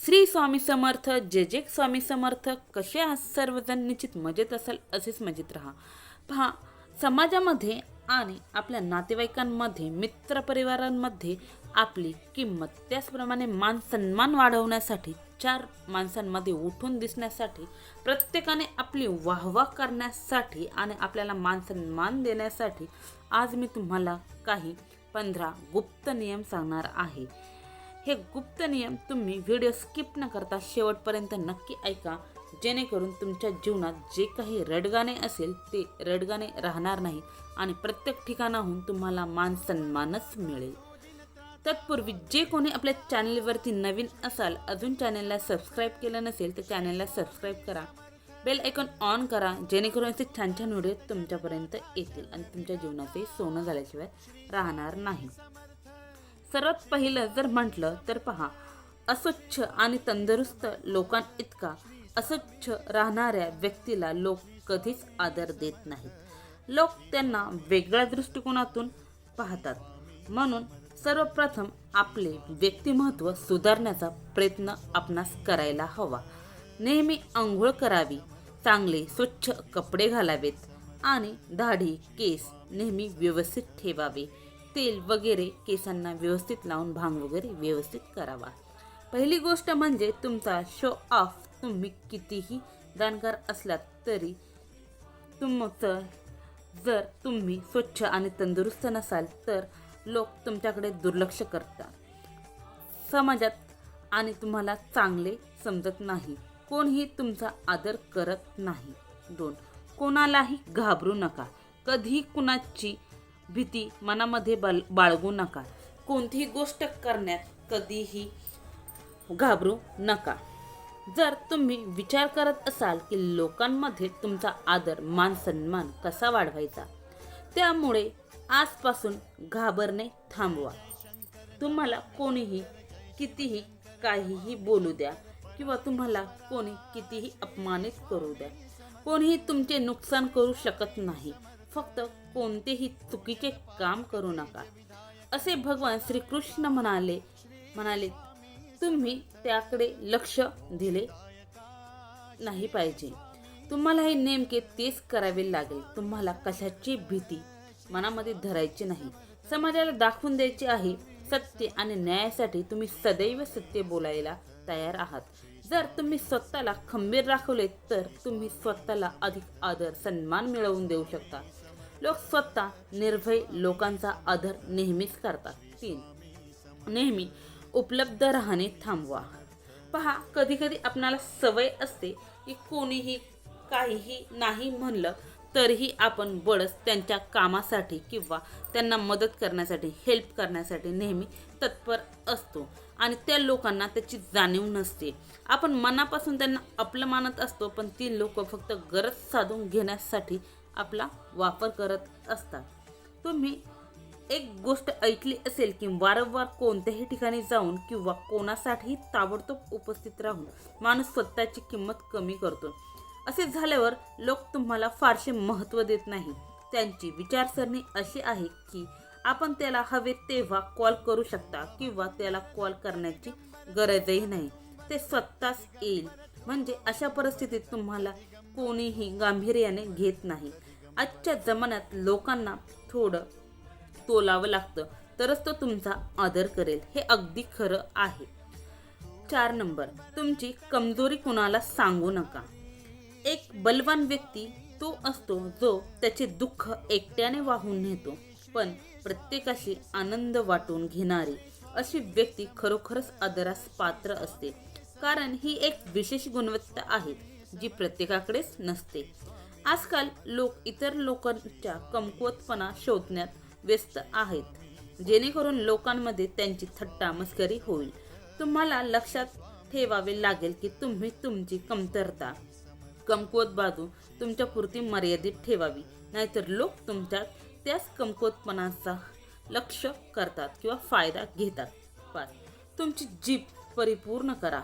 श्री स्वामी समर्थ जे जे स्वामी समर्थ. कसे आहात सर्वजण? निश्चित मजेत असाल असेच मजेत राहा. पहा समाजामध्ये आणि आपल्या नातेवाईकांमध्ये मित्रपरिवारांमध्ये आपली किंमत त्याचप्रमाणे मान सन्मान वाढवण्यासाठी चार माणसांमध्ये उठून दिसण्यासाठी प्रत्येकाने आपली वाहवा करण्यासाठी आणि आपल्याला मान सन्मान देण्यासाठी आज मी तुम्हाला काही पंधरा गुप्त नियम सांगणार आहे. हे गुप्त नियम तुम्ही व्हिडिओ स्किप न करता शेवटपर्यंत नक्की ऐका जेणेकरून तुमच्या जीवनात जे काही रडगाणे असेल ते रडगाणे राहणार नाही आणि प्रत्येक ठिकाणाहून तुम्हाला मान सन्मानच मिळेल. तत्पूर्वी जे कोणी आपल्या चॅनलवरती नवीन असाल अजून चॅनलला सबस्क्राईब केलं नसेल तर चॅनलला सबस्क्राईब करा. बेल आयकॉन ऑन करा जेणेकरून असे छान छान व्हिडिओ तुमच्यापर्यंत येतील आणि तुमच्या जीवनाचे सोनं झाल्याशिवाय राहणार नाही. सर्वात पहिलं जर म्हटलं तर पहा अस्वच्छ आणि तंदुरुस्त लोकांइतका अस्वच्छ राहणाऱ्या व्यक्तीला लोक कधीच आदर देत नाहीत. लोक त्यांना वेगळ्या दृष्टिकोनातून पाहतात. म्हणून सर्वप्रथम आपले व्यक्तिमत्व सुधारण्याचा प्रयत्न आपणास करायला हवा. नेहमी आंघोळ करावी चांगले स्वच्छ कपडे घालावेत आणि दाढी केस नेहमी व्यवस्थित ठेवावे. तेल वगैरे केसांना व्यवस्थित लावून भांग वगैरे व्यवस्थित करावा. पहिली गोष्ट म्हणजे तुमचा शो ऑफ तुम्ही कितीही जाणकार असलात तरी तुमचं जर तुम्ही स्वच्छ आणि तंदुरुस्त नसाल तर लोक तुमच्याकडे दुर्लक्ष करतात. समाजात आणि तुम्हाला चांगले समजत नाही. कोणीही तुमचा आदर करत नाही. दोन कोणालाही घाबरू नका. कधीही कुणाची भीती मनामध्ये बल बाळगू नका. कोणतीही गोष्ट करण्यात कधीही घाबरू नका. जर तुम्ही विचार करत असाल की लोकांमध्ये तुमचा आदर मान सन्मान कसा वाढवायचा त्यामुळे आजपासून घाबरणे थांबवा. तुम्हाला कोणीही कितीही काहीही बोलू द्या किंवा तुम्हाला कोणी कितीही अपमानित करू द्या. कोणीही तुमचे नुकसान करू शकत नाही. फक्त कोणतेही चुकीचे काम करू नका. असे भगवान श्रीकृष्ण म्हणाले म्हणाले तुम्ही त्याकडे लक्ष दिले नाही पाहिजे. तुम्हाला हे नेमके तेच करावे लागेल. तुम्हाला कशाची भीती? मनामध्ये धरायची नाही. समाजाला दाखवून द्यायचे आहे सत्य आणि न्यायासाठी तुम्ही सदैव सत्य बोलायला तयार आहात. जर तुम्ही स्वतःला खंबीर राखवले तर तुम्ही स्वतःला अधिक आदर सन्मान मिळवून देऊ शकता. लोक स्वतः निर्भय लोकांचा आदर नेहमीच करतात. तीन. नेहमी उपलब्ध राहणे थांबवा. पहा कधी कधी आपणाला सवय असते की कोणीही काहीही नाही म्हणलं तरीही आपण बळच त्यांच्या कामासाठी किंवा त्यांना मदत करण्यासाठी हेल्प करण्यासाठी नेहमी तत्पर असतो आणि त्या लोकांना त्याची जाणीव नसते. आपण मनापासून त्यांना आपलं मानत असतो पण ती लोक फक्त गरज साधून घेण्यासाठी आपला वापर करत असतात. तुम्ही एक गोष्ट ऐकली असेल की वारंवार कोणत्याही ठिकाणी जाऊन किंवा कोणासाठीही ताबडतोब उपस्थित राहून माणूस स्वतःची किंमत कमी करतो. असे झाल्यावर लोक तुम्हाला फारसे महत्त्व देत नाही त्यांची विचारसरणी अशी आहे की आपण त्याला हवे तेव्हा कॉल करू शकता किंवा त्याला कॉल करण्याची गरजही नाही. ते स्वतःच येईल. म्हणजे अशा परिस्थितीत तुम्हाला कोणीही गांभीर्याने घेत नाही. आजच्या जमान्यात लोकांना थोडं तोलावं लागतं. तरच तो तुमचा आदर करेल. हे अगदी खरं आहे. चार नंबर. तुमची कमजोरी कुणाला सांगू नका. एक बलवान व्यक्ती तो असतो जो त्याचे दुःख एकट्याने वाहून नेतो. पण प्रत्येकाशी आनंद वाटून घेणारी अशी व्यक्ती खरोखरच आदरास पात्र असते. कारण ही एक विशेष गुणवत्ता आहे जी प्रत्येकाकडेच नसते. आजकाल लोक इतर लोकांच्या कमकुवतपणा शोधण्यात व्यस्त आहेत. जेणेकरून लोकांमध्ये त्यांची थट्टा मस्करी होईल. तुम्हाला लक्षात ठेवावे लागेल की तुम्ही तुमची कमतरता कमकुवत बाजू तुमच्या पुरती मर्यादित ठेवावी. नाहीतर लोक तुमच्या त्याच कमकुवतपणाचा लक्ष करतात किंवा फायदा घेतात. पाच तुमची जीभ परिपूर्ण करा.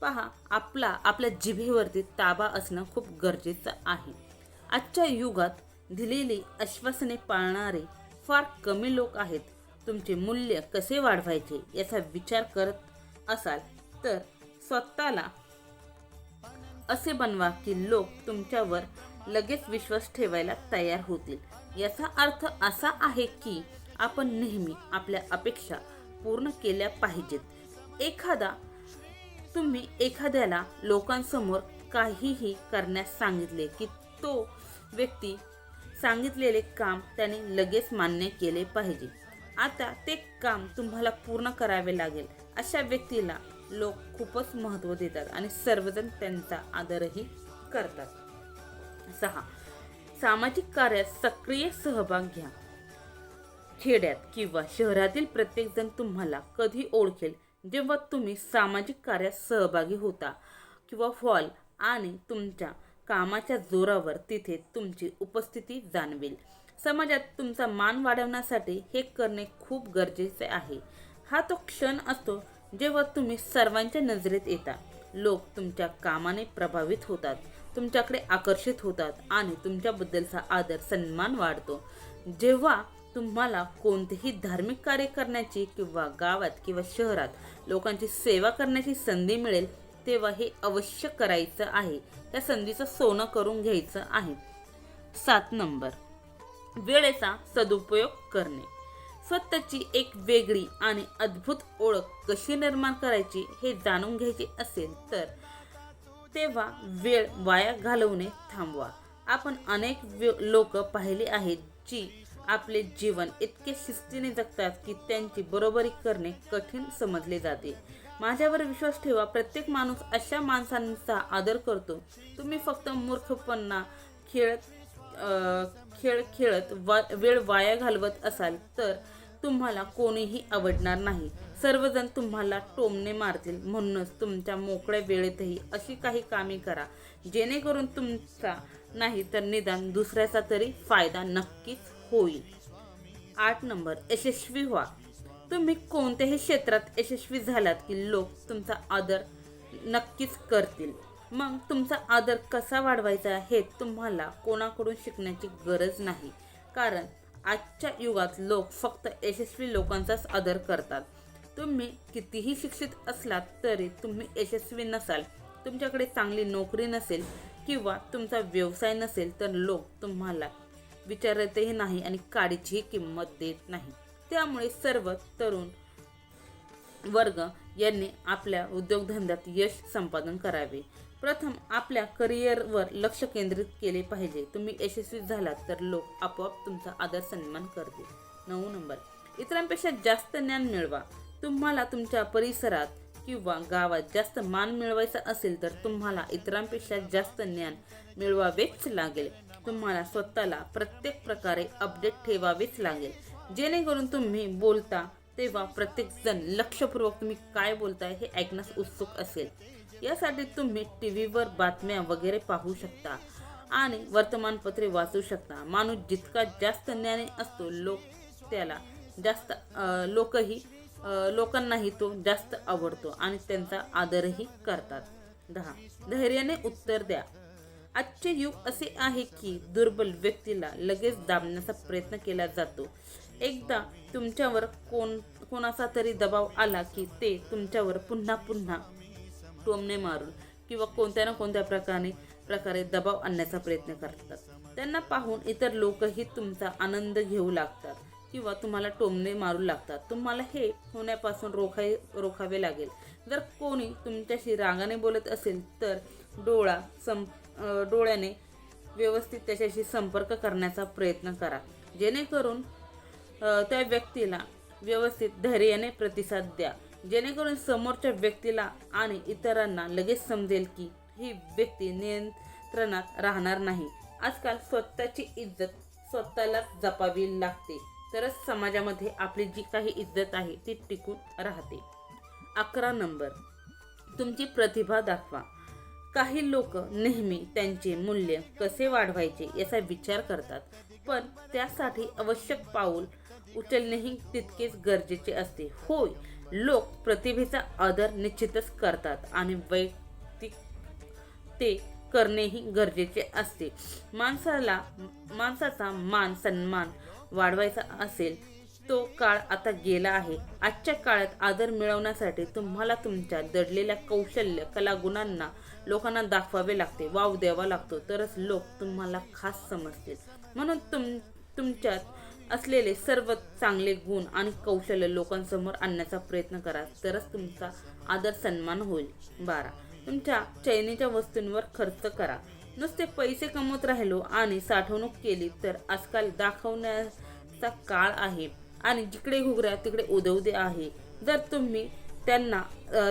पहा आपला आपल्या जिभेवरती ताबा असणं खूप गरजेचं आहे. आजच्या युगात दिलेली आश्वासने पाळणारे फार कमी लोक आहेत. तुमचे मूल्य कसे वाढवायचे याचा विचार करत असाल तर स्वतःला असे बनवा की लोक तुमच्यावर लगेच विश्वास ठेवायला तयार होतील. याचा अर्थ असा आहे की आपण नेहमी आपल्या अपेक्षा पूर्ण केल्या पाहिजेत. एखादा तुम्ही एखाद्याला लोकांसमोर काहीही करण्यास सांगितले की तो व्यक्ती सांगितलेले काम त्याने लगेच मान्य केले पाहिजे. आता ते काम तुम्हाला पूर्ण करावे लागेल. अशा व्यक्तीला लोक खूपच महत्त्व देतात आणि सर्वजण त्यांचा आदरही करतात. सहा. सामाजिक कार्यात सक्रिय सहभाग घ्या. खेड्यात किंवा शहरातील प्रत्येकजण तुम्हाला कधी ओळखेल जेव्हा तुम्ही सामाजिक कार्यात सहभागी होता किंवा फॉल आणि तुमच्या कामाच्या जोरावर तिथे तुमची उपस्थिती जाणवेल. समाजात तुमचा मान वाढवण्यासाठी हे करणे खूप गरजेचे आहे. हा तो क्षण असतो जेव्हा तुम्ही सर्वांच्या नजरेत येता. लोक तुमच्या कामाने प्रभावित होतात तुमच्याकडे आकर्षित होतात आणि तुमच्याबद्दलचा आदर सन्मान वाढतो. जेव्हा तुम्हाला कोणतेही धार्मिक कार्य करण्याची किंवा गावात किंवा शहरात लोकांची सेवा करण्याची संधी मिळेल तेव्हा हे अवश्य करायचं आहे. त्या संधीचं सोनं करून घ्यायचं आहे. सात नंबर. वेळेचा सदुपयोग करणे. स्वतःची एक वेगळी आणि अद्भुत ओळख कशी निर्माण करायची हे जाणून घ्यायचे असेल तर तेव्हा वेळ वाया घालवणे थांबवा. आपण अनेक लोक पाहिले आहेत जी आपले जीवन इतके शिस्तीने जगतात की त्यांची बरोबरी करणे कठीण समजले जाते. माझ्यावर विश्वास ठेवा प्रत्येक माणूस अशा माणसांचा आदर करतो. तुम्ही फक्त मूर्खपणा खेळत खेळ खेळत वा वेळ वाया घालवत असाल तर तुम्हाला कोणीही आवडणार नाही. सर्वजण तुम्हाला टोमणे मारतील. म्हणूनच तुमच्या मोकळ्या वेळेतही अशी काही कामे करा. जेणेकरून तुमचा नाही तर निदान दुसऱ्याचा तरी फायदा नक्कीच होईल. आठ नंबर यशस्वी व्हा. तुम्ही कोणत्याही क्षेत्रात यशस्वी झालात की लोक तुमचा आदर नक्कीच करतील. मग तुमचा आदर कसा वाढवायचा हे तुम्हाला कोणाकडून शिकण्याची गरज नाही. कारण आजच्या युगात लोक फक्त यशस्वी लोकांचाच आदर करतात. तुम्ही कितीही शिक्षित असलात तरी तुम्ही यशस्वी नसाल. तुमच्याकडे चांगली नोकरी नसेल किंवा तुमचा व्यवसाय नसेल तर लोक तुम्हाला विचारतही नाही आणि काडीचीही किंमत देत नाही. त्यामुळे सर्व तरुण वर्ग यांनी आपल्या उद्योगधंद्यात यश संपादन करावे. प्रथम आपल्या करिअरवर लक्ष केंद्रित केले पाहिजे. तुम्ही यशस्वी झालात तर लोक आपोआप तुमचा आदर सन्मान करतील. नऊ नंबर. इतरांपेक्षा जास्त ज्ञान मिळवा. तुम्हाला तुमच्या परिसरात किंवा गावात जास्त मान मिळवायचा असेल तर तुम्हाला इतरांपेक्षा जास्त ज्ञान मिळवावेच लागेल. तुम्हाला स्वतःला प्रत्येक प्रकारे अपडेट ठेवावेच लागेल. जेणेकरून तुम्ही बोलता तेव्हा प्रत्येक जण लक्षपूर्वक तुम्ही काय बोलताय हे ऐकण्यास उत्सुक असेल. यासाठी तुम्ही टी व्हीवर बातम्या वगैरे पाहू शकता आणि वर्तमानपत्रे वाचू शकता. माणूस जितका जास्त ज्ञानी असतो लोक त्याला जास्त लोकही लोकांनाही तो जास्त आवडतो आणि त्यांचा आदरही करतात. दहा. धैर्याने उत्तर द्या. आजचे युग असे आहे की दुर्बल व्यक्तीला लगेच दाबण्याचा प्रयत्न केला जातो. एकदा तुमच्यावर कोण कोणाचा तरी दबाव आला की ते तुमच्यावर पुन्हा पुन्हा टोमणे मारून किंवा कोणत्या ना कोणत्या प्रकारे प्रकारे दबाव आणण्याचा प्रयत्न करतात. त्यांना पाहून इतर लोकही तुमचा आनंद घेऊ लागतात किंवा तुम्हाला टोमणे मारू लागतात. तुम्हाला हे होण्यापासून रोखाय रोखावे लागेल. जर कोणी तुमच्याशी रागाने बोलत असेल तर डोळा सं डोळ्याने व्यवस्थित त्याच्याशी संपर्क करण्याचा प्रयत्न करा. जेणेकरून त्या व्यक्तीला व्यवस्थित धैर्याने प्रतिसाद द्या. जेणेकरून समोरच्या व्यक्तीला आणि इतरांना लगेच समजेल की ही व्यक्ती नियंत्रणात राहणार नाही. आजकाल स्वतःची इज्जत स्वतःलाच जपावी लागते. तरच समाजामध्ये आपली जी काही इज्जत आहे ती टिकून राहते. अकरा नंबर. तुमची प्रतिभा दाखवा. काही लोक नेहमी त्यांचे मूल्य कसे वाढवायचे याचा विचार करतात. पण त्यासाठी आवश्यक पाऊल उचलणेही तितकेच गरजेचे असते. होय लोक प्रतिभेचा आदर निश्चितच करतात आणि वैयक्तिक ते करणेही गरजेचे असते. माणसाला माणसाचा मान सन्मान वाढवायचा असेल तो काळ आता गेला आहे. आजच्या काळात आदर मिळवण्यासाठी तुम्हाला तुमच्या दडलेल्या कौशल्य कलागुणांना लोकांना दाखवावे लागते वाव द्यावा लागतो. तरच लोक तुम्हाला खास समजतील. म्हणून तुम तुमच्यात असलेले सर्व चांगले गुण आणि कौशल्य लोकांसमोर आणण्याचा प्रयत्न करा. तरच तुमचा आदर सन्मान होईल. बारा. तुमच्या चैनीच्या वस्तूंवर खर्च करा. नुसते पैसे कमवत राहिलो आणि साठवणूक केली तर आजकाल दाखवण्याचा काळ आहे. आणि जिकडे घुगऱ्या तिकडे उदवदे आहे. जर तुम्ही त्यांना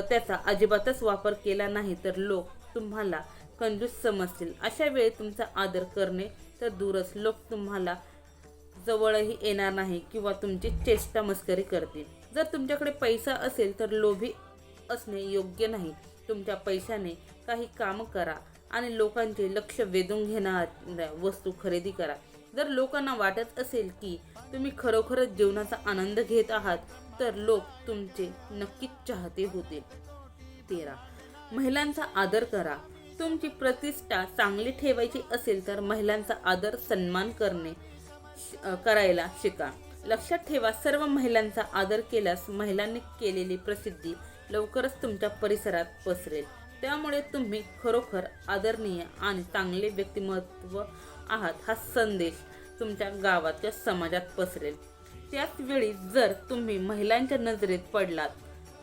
त्याचा अजिबातच वापर केला नाही तर लोक तुम्हाला कंजूस समजतील. अशा वेळी तुमचा आदर करणे तर दूरच. लोक तुम्हाला जवळही येणार नाही किंवा तुमची चेष्टा मस्करी करतील. जर तुमच्याकडे पैसा असेल तर लोभी असणे योग्य नाही. तुमच्या पैशाने काही काम करा आणि लोकांचे लक्ष वेधून घेणाऱ्या वस्तू खरेदी करा. जर लोकांना वाटत असेल की तुम्ही खरोखरच जीवनाचा आनंद घेत आहात तर लोक तुमचे नक्कीच चाहते होते. तेरा. महिलांचा आदर करा. तुमची प्रतिष्ठा चांगली ठेवायची असेल तर महिलांचा आदर सन्मान करणे श- करायला शिका. लक्षात ठेवा सर्व महिलांचा आदर केल्यास महिलांनी केलेली प्रसिद्धी लवकरच तुमच्या परिसरात पसरेल. त्यामुळे तुम्ही खरोखर आदरणीय आणि चांगले व्यक्तिमत्व आहात हा संदेश तुमच्या गावाच्या समाजात पसरेल. त्याच वेळी जर तुम्ही महिलांच्या नजरेत पडलात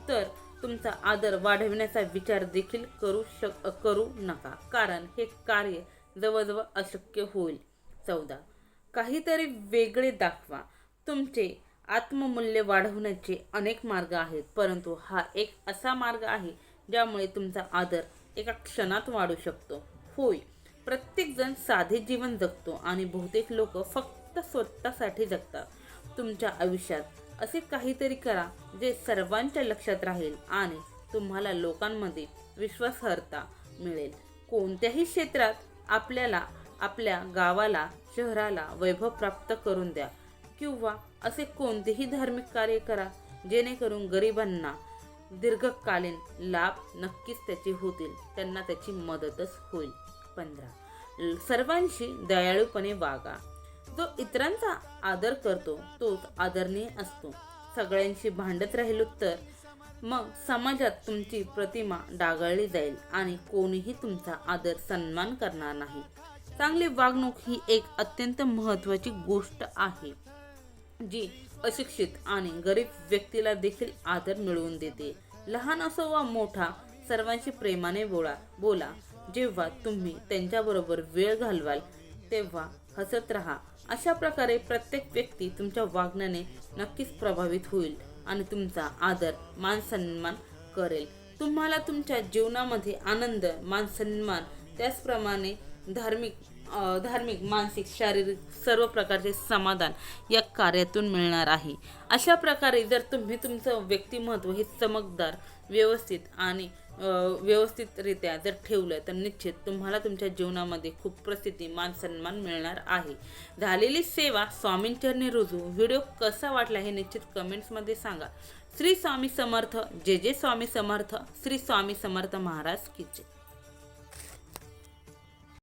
तर तुमचा आदर वाढविण्याचा विचार देखील करू शक करू नका. कारण हे कार्य जवळजवळ अशक्य होईल. चौदा. काहीतरी वेगळे दाखवा. तुमचे आत्ममूल्य वाढवण्याचे अनेक मार्ग आहेत परंतु हा एक असा मार्ग आहे ज्यामुळे तुमचा आदर एका क्षणात वाढू शकतो. होय. प्रत्येकजण साधे जीवन जगतो आणि बहुतेक लोक फक्त स्वतःसाठी जगतात. तुमच्या आयुष्यात असे काहीतरी करा जे सर्वांच्या लक्षात राहील आणि तुम्हाला लोकांमध्ये विश्वासार्हता मिळेल. कोणत्याही क्षेत्रात आपल्याला आपल्या गावाला शहराला वैभव प्राप्त करून द्या किंवा असे कोणतेही धार्मिक कार्य करा जेणेकरून गरिबांना दीर्घकालीन लाभ नक्कीच त्याचे होतील. त्यांना त्याची मदतच होईल. पंधरा. सर्वांशी दयाळूपणे वागा. जो इतरांचा आदर करतो तोच आदरणीय असतो. सगळ्यांशी भांडत राहिलो तर मग समाजात तुमची प्रतिमा डागाळली जाईल आणि कोणीही तुमचा आदर सन्मान करणार नाही. चांगली वागणूक ही एक अत्यंत महत्त्वाची गोष्ट आहे जी अशिक्षित आणि गरीब व्यक्तीला देखील आदर मिळवून देते. लहान असो वा मोठा सर्वांशी प्रेमाने बोला बोला. जेव्हा तुम्ही त्यांच्याबरोबर वेळ घालवाल तेव्हा हसत राहा. अशा प्रकारे प्रत्येक व्यक्ती तुमच्या वागण्याने नक्कीच प्रभावित होईल आणि तुमचा आदर मान सन्मान करेल. तुम्हाला तुमच्या जीवनामध्ये आनंद मान सन्मान त्याचप्रमाणे धार्मिक धार्मिक मानसिक शारीरिक सर्व प्रकारचे समाधान या कार्यातून मिळणार आहे. अशा प्रकारे जर तुम्ही तुमचं व्यक्तिमत्व हे चमकदार व्यवस्थित आणि व्यवस्थितरित्या जर ठेवलं तर निश्चित तुम्हाला तुमच्या जीवनामध्ये खूप प्रसिद्धी मान सन्मान मिळणार आहे. झालेली सेवा स्वामींचरणी रुजू. व्हिडिओ कसा वाटला हे निश्चित कमेंट्समध्ये सांगा. श्री स्वामी समर्थ. जे जे स्वामी समर्थ. श्री स्वामी समर्थ महाराज की